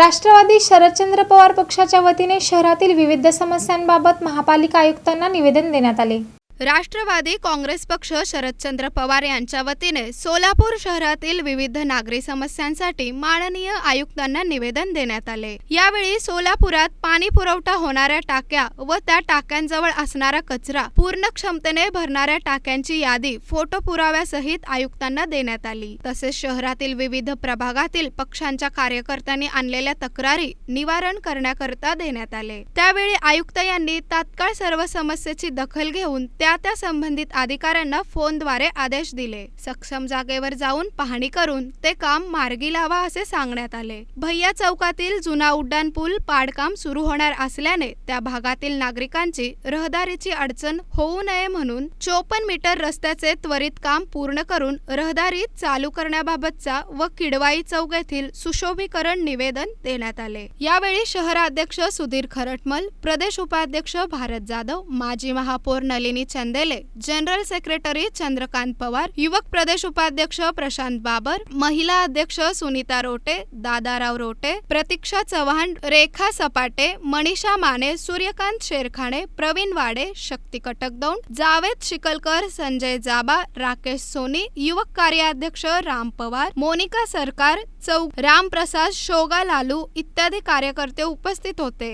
राष्ट्रवादी शरदचंद्र पवार पक्षाच्या वतीने शहरातील विविध समस्यांबाबत महापालिका आयुक्तांना निवेदन देण्यात आले. राष्ट्रवादी काँग्रेस पक्ष शरदचंद्र पवार यांच्या वतीने सोलापूर शहरातील विविध नागरी समस्यांसाठी माननीय आयुक्तांना निवेदन देण्यात आले. यावेळी सोलापुरात पाणी पुरवठा होणाऱ्या टाक्या व त्या टाक्यांजवळ असणारा कचरा पूर्ण क्षमतेने भरणाऱ्या टाक्यांची यादी फोटो पुराव्यासहित आयुक्तांना देण्यात आली. तसेच शहरातील विविध प्रभागातील पक्षांच्या कार्यकर्त्यांनी आणलेल्या तक्रारी निवारण करण्याकरता देण्यात आले. त्यावेळी आयुक्त यांनी तात्काळ सर्व समस्येची दखल घेऊन त्या त्या संबंधित अधिकाऱ्यांना फोनद्वारे आदेश दिले. सक्षम जागेवर जाऊन पाहणी करून ते काम मार्गी लावा असे सांगण्यात आले. भैया चौकातील जुना उड्डाण पूल पाडकाम सुरू होणार असल्याने त्या भागातील नागरिकांची रहदारीची अडचण होऊ नये म्हणून चोपन्न मीटर रस्त्याचे त्वरित काम पूर्ण करून रहदारी चालू करण्याबाबतचा व किडवाई चौक येथील सुशोभीकरण निवेदन देण्यात आले. यावेळी शहराध्यक्ष सुधीर खरटमल प्रदेश उपाध्यक्ष भारत जाधव माजी महापौर नलिनी चंदेले जनरल सेक्रेटरी चंद्रकांत पवार युवक प्रदेश उपाध्यक्ष प्रशांत बाबर महिला अध्यक्ष सुनीता रोटे दादाराव रोटे प्रतीक्षा चव्हाण रेखा सपाटे मनीषा माने सूर्यकांत शेरखाणे प्रवीण वाडे शक्ती कटकदौंड जावेद शिकलकर संजय जाबा राकेश सोनी युवक कार्याध्यक्ष राम पवार मोनिका सरकार चौक रामप्रसाद शोगा लालू इत्यादी कार्यकर्ते उपस्थित होते.